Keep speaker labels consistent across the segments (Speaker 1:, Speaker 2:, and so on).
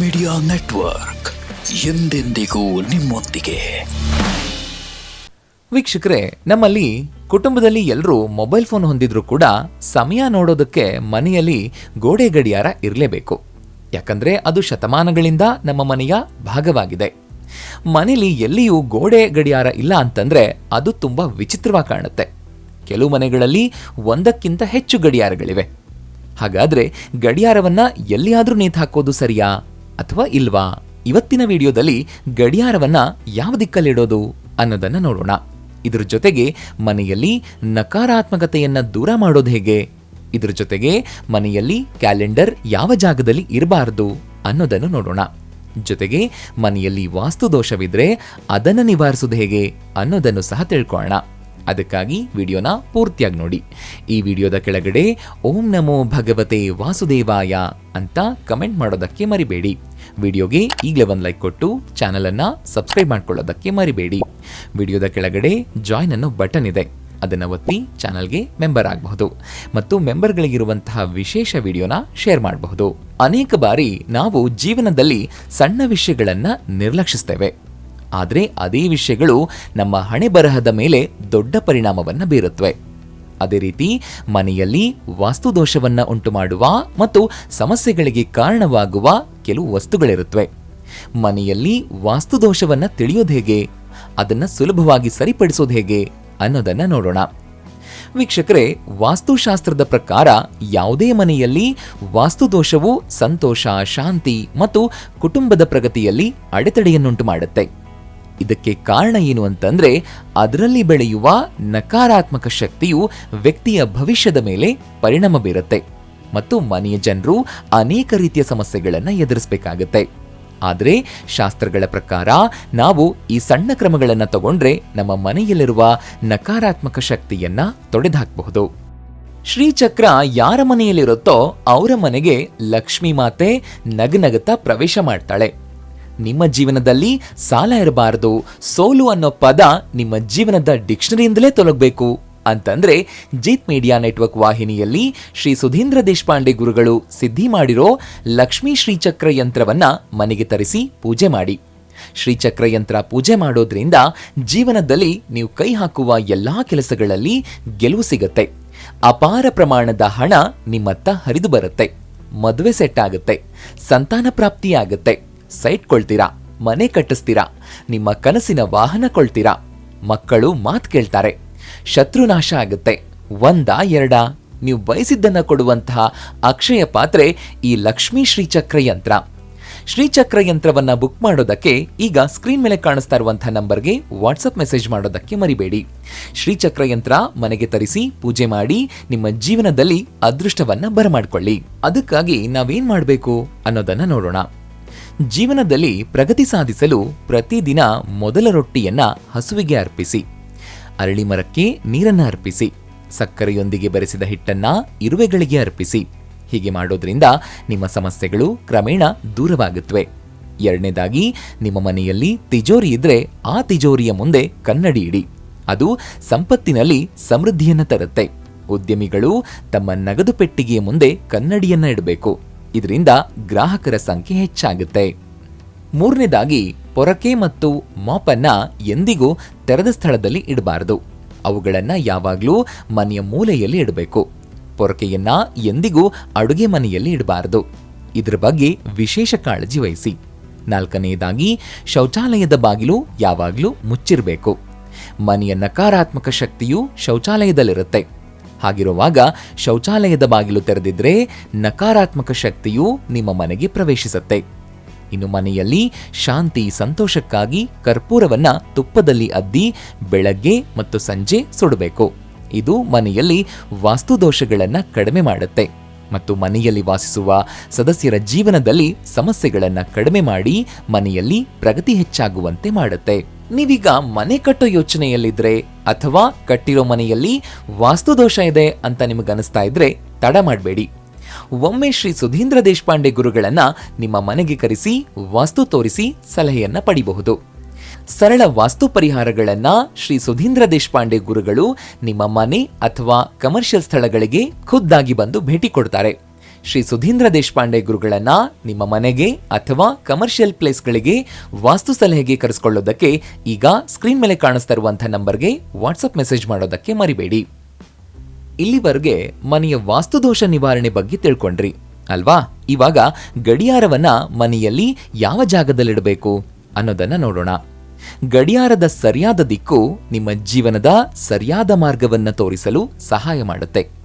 Speaker 1: Media network ಎಂದೆಂದಿಗೂ ನಿಮ್ಮೊಂದಿಗೆ.
Speaker 2: ವೀಕ್ಷಕರೇ, ನಮ್ಮಲ್ಲಿ ಕುಟುಂಬದಲ್ಲಿ ಎಲ್ಲರೂ ಮೊಬೈಲ್ ಫೋನ್ ಹೊಂದಿದ್ರೂ ಕೂಡ ಸಮಯ ನೋಡೋದಕ್ಕೆ ಮನೆಯಲ್ಲಿ ಗೋಡೆ ಗಡಿಯಾರ ಇರಲೇಬೇಕು. ಯಾಕಂದ್ರೆ ಅದು ಶತಮಾನಗಳಿಂದ ನಮ್ಮ ಮನೆಯ ಭಾಗವಾಗಿದೆ. ಮನೆಯಲ್ಲಿ ಎಲ್ಲಿಯೂ ಗೋಡೆ ಗಡಿಯಾರ ಇಲ್ಲ ಅಂತಂದ್ರೆ ಅದು ತುಂಬಾ ವಿಚಿತ್ರವಾಗಿ ಕಾಣುತ್ತೆ. ಕೆಲವು ಮನೆಗಳಲ್ಲಿ ಒಂದಕ್ಕಿಂತ ಹೆಚ್ಚು ಗಡಿಯಾರಗಳಿವೆ. ಹಾಗಾದ್ರೆ ಗಡಿಯಾರವನ್ನ ಎಲ್ಲಿಯಾದರೂ ನೇತು ಹಾಕೋದು ಸರಿಯಾ? ಅಥವಾ ಇಲ್ವಾ? ಇವತ್ತಿನ ವಿಡಿಯೋದಲ್ಲಿ ಗಡಿಯಾರವನ್ನ ಯಾವ ದಿಕ್ಕಲ್ಲಿಡೋದು ಅನ್ನೋದನ್ನ ನೋಡೋಣ. ಇದ್ರ ಜೊತೆಗೆ ಮನೆಯಲ್ಲಿ ನಕಾರಾತ್ಮಕತೆಯನ್ನು ದೂರ ಮಾಡೋದು ಹೇಗೆ? ಇದ್ರ ಜೊತೆಗೆ ಮನೆಯಲ್ಲಿ ಕ್ಯಾಲೆಂಡರ್ ಯಾವ ಜಾಗದಲ್ಲಿ ಇರಬಾರದು ಅನ್ನೋದನ್ನು ನೋಡೋಣ. ಜೊತೆಗೆ ಮನೆಯಲ್ಲಿ ವಾಸ್ತು ದೋಷವಿದ್ರೆ ಅದನ್ನು ನಿವಾರಿಸೋದು ಹೇಗೆ ಅನ್ನೋದನ್ನು ಸಹ ತಿಳ್ಕೊಳ್ಳೋಣ. ಅದಕ್ಕಾಗಿ ವಿಡಿಯೋನ ಪೂರ್ತಿಯಾಗಿ ನೋಡಿ. ಈ ವಿಡಿಯೋದ ಕೆಳಗಡೆ ಓಂ ನಮೋ ಭಗವತೆ ವಾಸುದೇವಾಯ ಅಂತ ಕಮೆಂಟ್ ಮಾಡೋದಕ್ಕೆ ಮರಿಬೇಡಿ. ವಿಡಿಯೋಗೆ ಈಗಲೇ ಒಂದು ಲೈಕ್ ಕೊಟ್ಟು ಚಾನಲನ್ನು ಸಬ್ಸ್ಕ್ರೈಬ್ ಮಾಡ್ಕೊಳ್ಳೋದಕ್ಕೆ ಮರಿಬೇಡಿ. ವಿಡಿಯೋದ ಕೆಳಗಡೆ ಜಾಯ್ನ್ ಅನ್ನೋ ಬಟನ್ ಇದೆ. ಅದನ್ನು ಒತ್ತಿ ಚಾನಲ್ಗೆ ಮೆಂಬರ್ ಆಗಬಹುದು. ಮತ್ತು ಮೆಂಬರ್ಗಳಿಗಿರುವಂತಹ ವಿಶೇಷ ವಿಡಿಯೋನ ಶೇರ್ ಮಾಡಬಹುದು. ಅನೇಕ ಬಾರಿ ನಾವು ಜೀವನದಲ್ಲಿ ಸಣ್ಣ ವಿಷಯಗಳನ್ನು ನಿರ್ಲಕ್ಷಿಸ್ತೇವೆ. ಆದರೆ ಅದೇ ವಿಷಯಗಳು ನಮ್ಮ ಹಣೆ ಬರಹದ ಮೇಲೆ ದೊಡ್ಡ ಪರಿಣಾಮವನ್ನು ಬೀರುತ್ತವೆ ಅದೇ ರೀತಿ ಮನೆಯಲ್ಲಿ ವಾಸ್ತುದೋಷವನ್ನು ಉಂಟು ಮಾಡುವ ಮತ್ತು ಸಮಸ್ಯೆಗಳಿಗೆ ಕಾರಣವಾಗುವ ಕೆಲವು ವಸ್ತುಗಳಿರುತ್ತವೆ ಮನೆಯಲ್ಲಿ ವಾಸ್ತುದೋಷವನ್ನು ತಿಳಿಯೋದು ಹೇಗೆ? ಅದನ್ನು ಸುಲಭವಾಗಿ ಸರಿಪಡಿಸೋದು ಹೇಗೆ? ಅನ್ನೋದನ್ನು ನೋಡೋಣ. ವೀಕ್ಷಕರೇ, ವಾಸ್ತುಶಾಸ್ತ್ರದ ಪ್ರಕಾರ ಯಾವುದೇ ಮನೆಯಲ್ಲಿ ವಾಸ್ತುದೋಷವು ಸಂತೋಷ, ಶಾಂತಿ ಮತ್ತು ಕುಟುಂಬದ ಪ್ರಗತಿಯಲ್ಲಿ ಅಡೆತಡೆಯನ್ನುಂಟು ಮಾಡುತ್ತೆ ಇದಕ್ಕೆ ಕಾರಣ ಏನು ಅಂತಂದ್ರೆ, ಅದರಲ್ಲಿ ಬೆಳೆಯುವ ನಕಾರಾತ್ಮಕ ಶಕ್ತಿಯು ವ್ಯಕ್ತಿಯ ಭವಿಷ್ಯದ ಮೇಲೆ ಪರಿಣಾಮ ಬೀರುತ್ತೆ ಮತ್ತು ಮನೆಯ ಜನರು ಅನೇಕ ರೀತಿಯ ಸಮಸ್ಯೆಗಳನ್ನು ಎದುರಿಸಬೇಕಾಗುತ್ತೆ. ಆದರೆ, ಶಾಸ್ತ್ರಗಳ ಪ್ರಕಾರ ನಾವು ಈ ಸಣ್ಣ ಕ್ರಮಗಳನ್ನು ತಗೊಂಡ್ರೆ ನಮ್ಮ ಮನೆಯಲ್ಲಿರುವ ನಕಾರಾತ್ಮಕ ಶಕ್ತಿಯನ್ನ ತೊಡೆದುಹಾಕಬಹುದು. ಶ್ರೀಚಕ್ರ ಯಾರ ಮನೆಯಲ್ಲಿರುತ್ತೋ ಅವರ ಮನೆಗೆ ಲಕ್ಷ್ಮೀ ಮಾತೆ ನಗನಗತ ಪ್ರವೇಶ ಮಾಡ್ತಾಳೆ. ನಿಮ್ಮ ಜೀವನದಲ್ಲಿ ಸಾಲ ಇರಬಾರದು. ಸೋಲು ಅನ್ನೋ ಪದ ನಿಮ್ಮ ಜೀವನದ ಡಿಕ್ಷನರಿಯಿಂದಲೇ ತೊಲಗಬೇಕು. ಅಂತಂದ್ರೆ ಜೀತ್ ಮೀಡಿಯಾ ನೆಟ್ವರ್ಕ್ ವಾಹಿನಿಯಲ್ಲಿ ಶ್ರೀ ಸುಧೀಂದ್ರ ದೇಶಪಾಂಡೆ ಗುರುಗಳು ಸಿದ್ಧಿ ಮಾಡಿರೋ ಲಕ್ಷ್ಮೀ ಶ್ರೀಚಕ್ರ ಯಂತ್ರವನ್ನ ಮನೆಗೆ ತರಿಸಿ ಪೂಜೆ ಮಾಡಿ. ಶ್ರೀಚಕ್ರ ಯಂತ್ರ ಪೂಜೆ ಮಾಡೋದ್ರಿಂದ ಜೀವನದಲ್ಲಿ ನೀವು ಕೈ ಹಾಕುವ ಎಲ್ಲಾ ಕೆಲಸಗಳಲ್ಲಿ ಗೆಲುವು ಸಿಗುತ್ತೆ. ಅಪಾರ ಪ್ರಮಾಣದ ಹಣ ನಿಮ್ಮತ್ತ ಹರಿದು ಬರುತ್ತೆ. ಮದುವೆ ಸೆಟ್ ಆಗುತ್ತೆ. ಸಂತಾನ ಪ್ರಾಪ್ತಿಯಾಗುತ್ತೆ. ಸೈಟ್ ಕೊಳ್ತೀರಾ? ಮನೆ ಕಟ್ಟಿಸ್ತೀರಾ? ನಿಮ್ಮ ಕನಸಿನ ವಾಹನ ಕೊಳ್ತೀರಾ? ಮಕ್ಕಳು ಮಾತ್ ಕೇಳ್ತಾರೆ. ಶತ್ರುನಾಶ ಆಗುತ್ತೆ. ಒಂದ ಎರಡ? ನೀವು ಬಯಸಿದ್ದನ್ನು ಕೊಡುವಂತಹ ಅಕ್ಷಯ ಪಾತ್ರೆ ಈ ಲಕ್ಷ್ಮೀ ಶ್ರೀಚಕ್ರ ಯಂತ್ರ. ಶ್ರೀಚಕ್ರ ಯಂತ್ರವನ್ನ ಬುಕ್ ಮಾಡೋದಕ್ಕೆ ಈಗ ಸ್ಕ್ರೀನ್ ಮೇಲೆ ಕಾಣಿಸ್ತಾ ಇರುವಂತಹ ನಂಬರ್ಗೆ ವಾಟ್ಸಪ್ ಮೆಸೇಜ್ ಮಾಡೋದಕ್ಕೆ ಮರಿಬೇಡಿ. ಶ್ರೀಚಕ್ರ ಯಂತ್ರ ಮನೆಗೆ ತರಿಸಿ, ಪೂಜೆ ಮಾಡಿ, ನಿಮ್ಮ ಜೀವನದಲ್ಲಿ ಅದೃಷ್ಟವನ್ನ ಬರಮಾಡಿಕೊಳ್ಳಿ. ಅದಕ್ಕಾಗಿ ನಾವೇನ್ ಮಾಡಬೇಕು ಅನ್ನೋದನ್ನ ನೋಡೋಣ. ಜೀವನದಲ್ಲಿ ಪ್ರಗತಿ ಸಾಧಿಸಲು ಪ್ರತಿದಿನ ಮೊದಲ ರೊಟ್ಟಿಯನ್ನ ಹಸುವಿಗೆ ಅರ್ಪಿಸಿ, ಅರಳಿ ಮರಕ್ಕೆ ನೀರನ್ನು ಅರ್ಪಿಸಿ, ಸಕ್ಕರೆಯೊಂದಿಗೆ ಬೆರೆಸಿದ ಹಿಟ್ಟನ್ನ ಇರುವೆಗಳಿಗೆ ಅರ್ಪಿಸಿ. ಹೀಗೆ ಮಾಡೋದ್ರಿಂದ ನಿಮ್ಮ ಸಮಸ್ಯೆಗಳು ಕ್ರಮೇಣ ದೂರವಾಗುತ್ತವೆ. ಎರಡನೇದಾಗಿ, ನಿಮ್ಮ ಮನೆಯಲ್ಲಿ ತಿಜೋರಿ ಇದ್ರೆ ಆ ತಿಜೋರಿಯ ಮುಂದೆ ಕನ್ನಡಿ ಇಡಿ. ಅದು ಸಂಪತ್ತಿನಲ್ಲಿ ಸಮೃದ್ಧಿಯನ್ನು ತರುತ್ತೆ. ಉದ್ಯಮಿಗಳು ತಮ್ಮ ನಗದು ಪೆಟ್ಟಿಗೆಯ ಮುಂದೆ ಕನ್ನಡಿಯನ್ನ ಇಡಬೇಕು. ಇದರಿಂದ ಗ್ರಾಹಕರ ಸಂಖ್ಯೆ ಹೆಚ್ಚಾಗುತ್ತೆ. ಮೂರನೇದಾಗಿ, ಪೊರಕೆ ಮತ್ತು ಮಾಪನ್ನ ಎಂದಿಗೂ ತೆರೆದ ಸ್ಥಳದಲ್ಲಿ ಇಡಬಾರದು. ಅವುಗಳನ್ನ ಯಾವಾಗಲೂ ಮನೆಯ ಮೂಲೆಯಲ್ಲಿ ಇಡಬೇಕು. ಪೊರಕೆಯನ್ನ ಎಂದಿಗೂ ಅಡುಗೆ ಮನೆಯಲ್ಲಿ ಇಡಬಾರದು. ಇದರ ಬಗ್ಗೆ ವಿಶೇಷ ಕಾಳಜಿ ವಹಿಸಿ. ನಾಲ್ಕನೆಯದಾಗಿ ಶೌಚಾಲಯದ ಬಾಗಿಲು ಯಾವಾಗಲೂ ಮುಚ್ಚಿರಬೇಕು. ಮನೆಯ ನಕಾರಾತ್ಮಕ ಶಕ್ತಿಯು ಶೌಚಾಲಯದಲ್ಲಿರುತ್ತೆ. ಹಾಗಿರುವಾಗ ಶೌಚಾಲಯದ ಬಾಗಿಲು ತೆರೆದಿದ್ರೆ ನಕಾರಾತ್ಮಕ ಶಕ್ತಿಯು ನಿಮ್ಮ ಮನೆಗೆ ಪ್ರವೇಶಿಸುತ್ತೆ. ಇನ್ನು ಮನೆಯಲ್ಲಿ ಶಾಂತಿ ಸಂತೋಷಕ್ಕಾಗಿ ಕರ್ಪೂರವನ್ನ ತುಪ್ಪದಲ್ಲಿ ಅದ್ದಿ ಬೆಳಗ್ಗೆ ಮತ್ತು ಸಂಜೆ ಸುಡಬೇಕು. ಇದು ಮನೆಯಲ್ಲಿ ವಾಸ್ತುದೋಷಗಳನ್ನು ಕಡಿಮೆ ಮಾಡುತ್ತೆ. ಮತ್ತು ಮನೆಯಲ್ಲಿ ವಾಸಿಸುವ ಸದಸ್ಯರ ಜೀವನದಲ್ಲಿ ಸಮಸ್ಯೆಗಳನ್ನು ಕಡಿಮೆ ಮಾಡಿ ಮನೆಯಲ್ಲಿ ಪ್ರಗತಿ ಹೆಚ್ಚಾಗುವಂತೆ ಮಾಡುತ್ತೆ. ನೀವೀಗ ಮನೆ ಕಟ್ಟೋ ಯೋಚನೆಯಲ್ಲಿದ್ರೆ ಅಥವಾ ಕಟ್ಟಿರೋ ಮನೆಯಲ್ಲಿ ವಾಸ್ತುದೋಷ ಇದೆ ಅಂತ ನಿಮಗನಿಸ್ತಾ ಇದ್ರೆ ತಡ ಮಾಡಬೇಡಿ. ಒಮ್ಮೆ ಶ್ರೀ ಸುಧೀಂದ್ರ ದೇಶಪಾಂಡೆ ಗುರುಗಳನ್ನ ನಿಮ್ಮ ಮನೆಗೆ ಕರೆಸಿ, ವಾಸ್ತು ತೋರಿಸಿ ಸಲಹೆಯನ್ನ ಪಡಿಬಹುದು. ಸರಳ ವಾಸ್ತು ಪರಿಹಾರಗಳನ್ನ ಶ್ರೀ ಸುಧೀಂದ್ರ ದೇಶಪಾಂಡೆ ಗುರುಗಳು ನಿಮ್ಮ ಮನೆ ಅಥವಾ ಕಮರ್ಷಿಯಲ್ ಸ್ಥಳಗಳಿಗೆ ಖುದ್ದಾಗಿ ಬಂದು ಭೇಟಿ ಕೊಡ್ತಾರೆ. ಶ್ರೀ ಸುಧೀಂದ್ರ ದೇಶಪಾಂಡೆ ಗುರುಗಳನ್ನ ನಿಮ್ಮ ಮನೆಗೆ ಅಥವಾ ಕಮರ್ಷಿಯಲ್ ಪ್ಲೇಸ್ಗಳಿಗೆ ವಾಸ್ತು ಸಲಹೆಗೆ ಕರೆಸ್ಕೊಳ್ಳೋದಕ್ಕೆ ಈಗ ಸ್ಕ್ರೀನ್ ಮೇಲೆ ಕಾಣಿಸ್ತಾ ನಂಬರ್ಗೆ ವಾಟ್ಸಪ್ ಮೆಸೇಜ್ ಮಾಡೋದಕ್ಕೆ ಮರಿಬೇಡಿ. ಇಲ್ಲಿವರೆಗೆ ಮನೆಯ ವಾಸ್ತುದೋಷ ನಿವಾರಣೆ ಬಗ್ಗೆ ತಿಳ್ಕೊಂಡ್ರಿ. ಅಲ್ವಾ? ಇವಾಗ ಗಡಿಯಾರವನ್ನ ಮನೆಯಲ್ಲಿ ಯಾವ ಜಾಗದಲ್ಲಿಡಬೇಕು ಅನ್ನೋದನ್ನ ನೋಡೋಣ. ಗಡಿಯಾರದ ಸರಿಯಾದ ದಿಕ್ಕು ನಿಮ್ಮ ಜೀವನದ ಸರಿಯಾದ ಮಾರ್ಗವನ್ನ ತೋರಿಸಲು ಸಹಾಯ ಮಾಡುತ್ತೆ.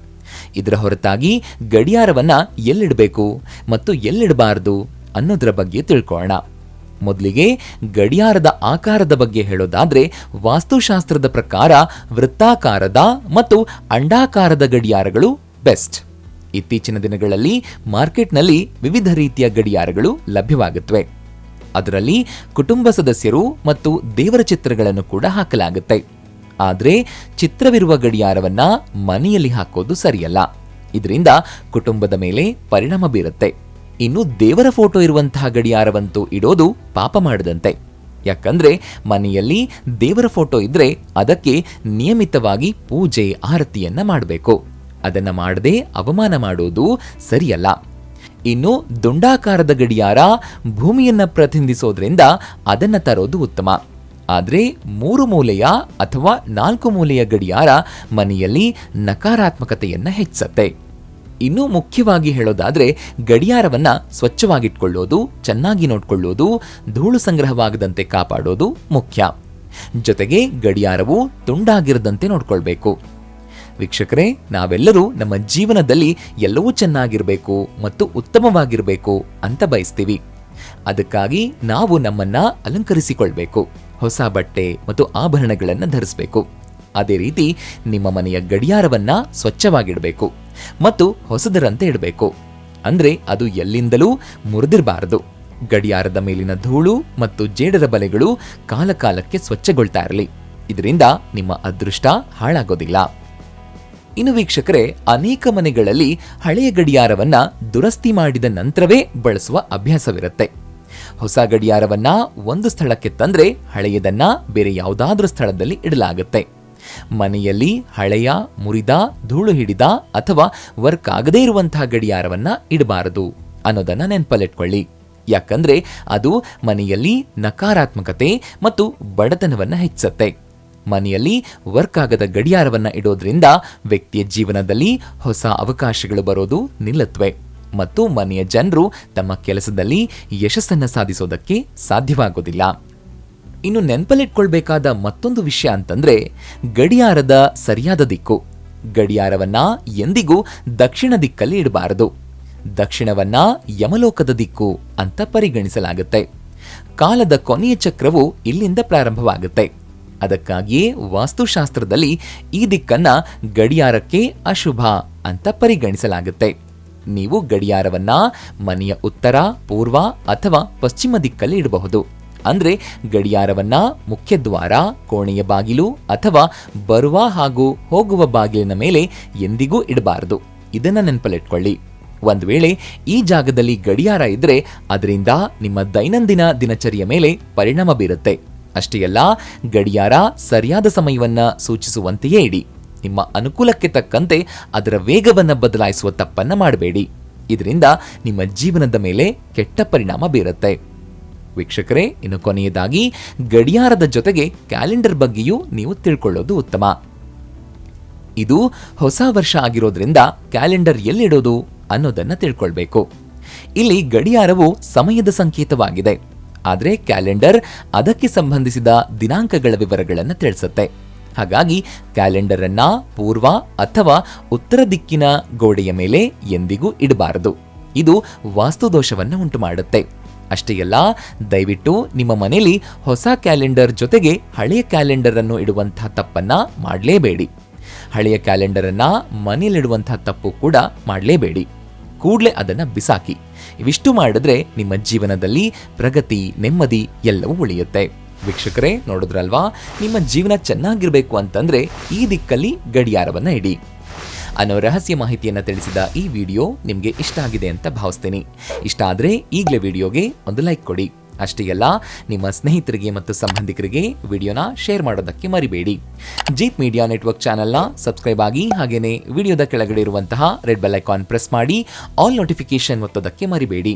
Speaker 2: ಇದರ ಹೊರತಾಗಿ ಗಡಿಯಾರವನ್ನು ಎಲ್ಲಿಡಬೇಕು ಮತ್ತು ಎಲ್ಲಿಡಬಾರದು ಅನ್ನೋದರ ಬಗ್ಗೆ ತಿಳ್ಕೊಳ್ಳೋಣ. ಮೊದಲಿಗೆ ಗಡಿಯಾರದ ಆಕಾರದ ಬಗ್ಗೆ ಹೇಳೋದಾದ್ರೆ ವಾಸ್ತುಶಾಸ್ತ್ರದ ಪ್ರಕಾರ ವೃತ್ತಾಕಾರದ ಮತ್ತು ಅಂಡಾಕಾರದ ಗಡಿಯಾರಗಳು ಬೆಸ್ಟ್. ಇತ್ತೀಚಿನ ದಿನಗಳಲ್ಲಿ ಮಾರ್ಕೆಟ್ನಲ್ಲಿ ವಿವಿಧ ರೀತಿಯ ಗಡಿಯಾರಗಳು ಲಭ್ಯವಾಗುತ್ತವೆ. ಅದರಲ್ಲಿ ಕುಟುಂಬ ಸದಸ್ಯರು ಮತ್ತು ದೇವರ ಚಿತ್ರಗಳನ್ನು ಕೂಡ ಹಾಕಲಾಗುತ್ತೆ. ಆದರೆ ಚಿತ್ರವಿರುವ ಗಡಿಯಾರವನ್ನ ಮನೆಯಲ್ಲಿ ಹಾಕೋದು ಸರಿಯಲ್ಲ. ಇದರಿಂದ ಕುಟುಂಬದ ಮೇಲೆ ಪರಿಣಾಮ ಬೀರುತ್ತೆ. ಇನ್ನು ದೇವರ ಫೋಟೋ ಇರುವಂತಹ ಗಡಿಯಾರವಂತೂ ಇಡೋದು ಪಾಪ ಮಾಡದಂತೆ. ಯಾಕಂದ್ರೆ ಮನೆಯಲ್ಲಿ ದೇವರ ಫೋಟೋ ಇದ್ರೆ ಅದಕ್ಕೆ ನಿಯಮಿತವಾಗಿ ಪೂಜೆ, ಆರತಿಯನ್ನ ಮಾಡಬೇಕು. ಅದನ್ನ ಮಾಡದೆ ಅವಮಾನ ಮಾಡೋದು ಸರಿಯಲ್ಲ. ಇನ್ನು ದುಂಡಾಕಾರದ ಗಡಿಯಾರ ಭೂಮಿಯನ್ನ ಪ್ರತಿನಿಧಿಸೋದ್ರಿಂದ ಅದನ್ನ ತರೋದು ಉತ್ತಮ. ಆದ್ರೆ ಮೂರು ಮೂಲೆಯ ಅಥವಾ ನಾಲ್ಕು ಮೂಲೆಯ ಗಡಿಯಾರ ಮನೆಯಲ್ಲಿ ನಕಾರಾತ್ಮಕತೆಯನ್ನು ಹೆಚ್ಚಿಸತ್ತೆ. ಇನ್ನೂ ಮುಖ್ಯವಾಗಿ ಹೇಳೋದಾದರೆ ಗಡಿಯಾರವನ್ನ ಸ್ವಚ್ಛವಾಗಿಟ್ಕೊಳ್ಳೋದು, ಚೆನ್ನಾಗಿ ನೋಡ್ಕೊಳ್ಳೋದು, ಧೂಳು ಸಂಗ್ರಹವಾಗದಂತೆ ಕಾಪಾಡೋದು ಮುಖ್ಯ. ಜೊತೆಗೆ ಗಡಿಯಾರವು ತುಂಡಾಗಿರದಂತೆ ನೋಡ್ಕೊಳ್ಬೇಕು. ವೀಕ್ಷಕರೇ, ನಾವೆಲ್ಲರೂ ನಮ್ಮ ಜೀವನದಲ್ಲಿ ಎಲ್ಲವೂ ಚೆನ್ನಾಗಿರಬೇಕು ಮತ್ತು ಉತ್ತಮವಾಗಿರಬೇಕು ಅಂತ ಬಯಸ್ತೀವಿ. ಅದಕ್ಕಾಗಿ ನಾವು ನಮ್ಮನ್ನ ಅಲಂಕರಿಸಿಕೊಳ್ಬೇಕು. ಹೊಸ ಬಟ್ಟೆ ಮತ್ತು ಆಭರಣಗಳನ್ನು ಧರಿಸಬೇಕು. ಅದೇ ರೀತಿ ನಿಮ್ಮ ಮನೆಯ ಗಡಿಯಾರವನ್ನ ಸ್ವಚ್ಛವಾಗಿಡಬೇಕು ಮತ್ತು ಹೊಸದರಂತೆ ಇಡಬೇಕು. ಅಂದ್ರೆ ಅದು ಎಲ್ಲಿಂದಲೂ ಮುರಿದಿರಬಾರದು. ಗಡಿಯಾರದ ಮೇಲಿನ ಧೂಳು ಮತ್ತು ಜೇಡರ ಬಲೆಗಳು ಕಾಲಕಾಲಕ್ಕೆ ಸ್ವಚ್ಛಗೊಳ್ತಾ ಇರಲಿ. ಇದರಿಂದ ನಿಮ್ಮ ಅದೃಷ್ಟ ಹಾಳಾಗೋದಿಲ್ಲ. ಇನ್ನು ವೀಕ್ಷಕರೇ, ಅನೇಕ ಮನೆಗಳಲ್ಲಿ ಹಳೆಯ ಗಡಿಯಾರವನ್ನ ದುರಸ್ತಿ ಮಾಡಿದ ನಂತರವೇ ಬಳಸುವ ಅಭ್ಯಾಸವಿರುತ್ತೆ. ಹೊಸ ಗಡಿಯಾರವನ್ನ ಒಂದು ಸ್ಥಳಕ್ಕೆ ತಂದ್ರೆ ಹಳೆಯದನ್ನ ಬೇರೆ ಯಾವುದಾದ್ರೂ ಸ್ಥಳದಲ್ಲಿ ಇಡಲಾಗುತ್ತೆ. ಮನೆಯಲ್ಲಿ ಹಳೆಯ, ಮುರಿದ, ಧೂಳು ಹಿಡಿದ ಅಥವಾ ವರ್ಕ್ ಆಗದೇ ಇರುವಂತಹ ಗಡಿಯಾರವನ್ನ ಇಡಬಾರದು ಅನ್ನೋದನ್ನ ನೆನಪಲ್ಲಿಟ್ಕೊಳ್ಳಿ. ಯಾಕಂದ್ರೆ ಅದು ಮನೆಯಲ್ಲಿ ನಕಾರಾತ್ಮಕತೆ ಮತ್ತು ಬಡತನವನ್ನ ಹೆಚ್ಚಿಸುತ್ತೆ. ಮನೆಯಲ್ಲಿ ವರ್ಕ್ ಆಗದ ಗಡಿಯಾರವನ್ನ ಇಡೋದ್ರಿಂದ ವ್ಯಕ್ತಿಯ ಜೀವನದಲ್ಲಿ ಹೊಸ ಅವಕಾಶಗಳು ಬರೋದು ನಿಲ್ಲತ್ವೆ. ಮತ್ತು ಮನೆಯ ಜನರು ತಮ್ಮ ಕೆಲಸದಲ್ಲಿ ಯಶಸ್ಸನ್ನು ಸಾಧಿಸೋದಕ್ಕೆ ಸಾಧ್ಯವಾಗೋದಿಲ್ಲ. ಇನ್ನು ನೆನಪಲ್ಲಿಟ್ಕೊಳ್ಬೇಕಾದ ಮತ್ತೊಂದು ವಿಷಯ ಅಂತಂದ್ರೆ ಗಡಿಯಾರದ ಸರಿಯಾದ ದಿಕ್ಕು. ಗಡಿಯಾರವನ್ನ ಎಂದಿಗೂ ದಕ್ಷಿಣ ದಿಕ್ಕಲ್ಲಿ ಇಡಬಾರದು. ದಕ್ಷಿಣವನ್ನ ಯಮಲೋಕದ ದಿಕ್ಕು ಅಂತ ಪರಿಗಣಿಸಲಾಗುತ್ತೆ. ಕಾಲದ ಕೊನೆಯ ಚಕ್ರವು ಇಲ್ಲಿಂದ ಪ್ರಾರಂಭವಾಗುತ್ತೆ. ಅದಕ್ಕಾಗಿಯೇ ವಾಸ್ತುಶಾಸ್ತ್ರದಲ್ಲಿ ಈ ದಿಕ್ಕನ್ನ ಗಡಿಯಾರಕ್ಕೆ ಅಶುಭ ಅಂತ ಪರಿಗಣಿಸಲಾಗುತ್ತೆ. ನೀವು ಗಡಿಯಾರವನ್ನ ಮನೆಯ ಉತ್ತರ, ಪೂರ್ವ ಅಥವಾ ಪಶ್ಚಿಮ ದಿಕ್ಕಲ್ಲಿ ಇಡಬಹುದು. ಅಂದ್ರೆ ಗಡಿಯಾರವನ್ನ ಮುಖ್ಯ ದ್ವಾರ, ಕೋಣೆಯ ಬಾಗಿಲು ಅಥವಾ ಬರುವ ಹಾಗೂ ಹೋಗುವ ಬಾಗಿಲಿನ ಮೇಲೆ ಎಂದಿಗೂ ಇಡಬಾರದು. ಇದನ್ನ ನೆನಪಲ್ಲಿಟ್ಕೊಳ್ಳಿ. ಒಂದು ವೇಳೆ ಈ ಜಾಗದಲ್ಲಿ ಗಡಿಯಾರ ಇದ್ರೆ ಅದರಿಂದ ನಿಮ್ಮ ದೈನಂದಿನ ದಿನಚರಿಯ ಮೇಲೆ ಪರಿಣಾಮ ಬೀರುತ್ತೆ. ಅಷ್ಟೇ ಅಲ್ಲ, ಗಡಿಯಾರ ಸರಿಯಾದ ಸಮಯವನ್ನ ಸೂಚಿಸುವಂತೆಯೇ ಇಡಿ. ನಿಮ್ಮ ಅನುಕೂಲಕ್ಕೆ ತಕ್ಕಂತೆ ಅದರ ವೇಗವನ್ನು ಬದಲಾಯಿಸುವ ತಪ್ಪನ್ನು ಮಾಡಬೇಡಿ. ಇದರಿಂದ ನಿಮ್ಮ ಜೀವನದ ಮೇಲೆ ಕೆಟ್ಟ ಪರಿಣಾಮ ಬೀರುತ್ತೆ. ವೀಕ್ಷಕರೇ, ಇನ್ನು ಕೊನೆಯದಾಗಿ ಗಡಿಯಾರದ ಜೊತೆಗೆ ಕ್ಯಾಲೆಂಡರ್ ಬಗ್ಗೆಯೂ ನೀವು ತಿಳ್ಕೊಳ್ಳೋದು ಉತ್ತಮ. ಇದು ಹೊಸ ವರ್ಷ ಆಗಿರೋದ್ರಿಂದ ಕ್ಯಾಲೆಂಡರ್ ಎಲ್ಲಿಡೋದು ಅನ್ನೋದನ್ನು ತಿಳ್ಕೊಳ್ಬೇಕು. ಇಲ್ಲಿ ಗಡಿಯಾರವು ಸಮಯದ ಸಂಕೇತವಾಗಿದೆ. ಆದರೆ ಕ್ಯಾಲೆಂಡರ್ ಅದಕ್ಕೆ ಸಂಬಂಧಿಸಿದ ದಿನಾಂಕಗಳ ವಿವರಗಳನ್ನು ತಿಳಿಸುತ್ತೆ. ಹಾಗಾಗಿ ಕ್ಯಾಲೆಂಡರ್ ಅನ್ನ ಪೂರ್ವ ಅಥವಾ ಉತ್ತರ ದಿಕ್ಕಿನ ಗೋಡೆಯ ಮೇಲೆ ಎಂದಿಗೂ ಇಡಬಾರದು. ಇದು ವಾಸ್ತುದೋಷವನ್ನು ಉಂಟು ಮಾಡುತ್ತೆ ಅಷ್ಟೇ ಅಲ್ಲ, ದಯವಿಟ್ಟು ನಿಮ್ಮ ಮನೆಯಲ್ಲಿ ಹೊಸ ಕ್ಯಾಲೆಂಡರ್ ಜೊತೆಗೆ ಹಳೆಯ ಕ್ಯಾಲೆಂಡರ್ ಅನ್ನು ಇಡುವಂತಹ ತಪ್ಪನ್ನ ಮಾಡಲೇಬೇಡಿ. ಹಳೆಯ ಕ್ಯಾಲೆಂಡರ್ ಅನ್ನ ಮನೆಯಲ್ಲಿಡುವಂತಹ ತಪ್ಪು ಕೂಡ ಮಾಡಲೇಬೇಡಿ. ಕೂಡಲೇ ಅದನ್ನ ಬಿಸಾಕಿ. ಇವಿಷ್ಟು ಮಾಡಿದ್ರೆ ನಿಮ್ಮ ಜೀವನದಲ್ಲಿ ಪ್ರಗತಿ, ನೆಮ್ಮದಿ ಎಲ್ಲವೂ ಉಳಿಯುತ್ತೆ. ವೀಕ್ಷಕರೇ, ನೋಡಿದ್ರಲ್ವಾ? ನಿಮ್ಮ ಜೀವನ ಚೆನ್ನಾಗಿರಬೇಕು ಅಂತಂದ್ರೆ ಈ ದಿಕ್ಕಲ್ಲಿ ಗಡಿಯಾರವನ್ನ ಇಡಿ. ಅನ್ನೋ ರಹಸ್ಯ ಮಾಹಿತಿಯನ್ನು ತಿಳಿಸಿದ ಈ ವಿಡಿಯೋ ನಿಮಗೆ ಇಷ್ಟ ಆಗಿದೆ ಅಂತ ಭಾವಿಸ್ತೀನಿ. ಇಷ್ಟ ಆದರೆ ಈಗಲೇ ವಿಡಿಯೋಗೆ ಒಂದು ಲೈಕ್ ಕೊಡಿ. ಅಷ್ಟೇ ಅಲ್ಲ, ನಿಮ್ಮ ಸ್ನೇಹಿತರಿಗೆ ಮತ್ತು ಸಂಬಂಧಿಕರಿಗೆ ವಿಡಿಯೋನ ಶೇರ್ ಮಾಡೋದಕ್ಕೆ ಮರಿಬೇಡಿ. ಜೀಪ್ ಮೀಡಿಯಾ ನೆಟ್ವರ್ಕ್ ಚಾನೆಲ್ನ ಸಬ್ಸ್ಕ್ರೈಬ್ ಆಗಿ ಹಾಗೇನೇ ವಿಡಿಯೋದ ಕೆಳಗಡೆ ಇರುವಂತಹ ರೆಡ್ ಬೆಲ್ ಐಕಾನ್ ಪ್ರೆಸ್ ಮಾಡಿ, ಆಲ್ ನೋಟಿಫಿಕೇಶನ್ ಒತ್ತೋದಕ್ಕೆ ಮರಿಬೇಡಿ.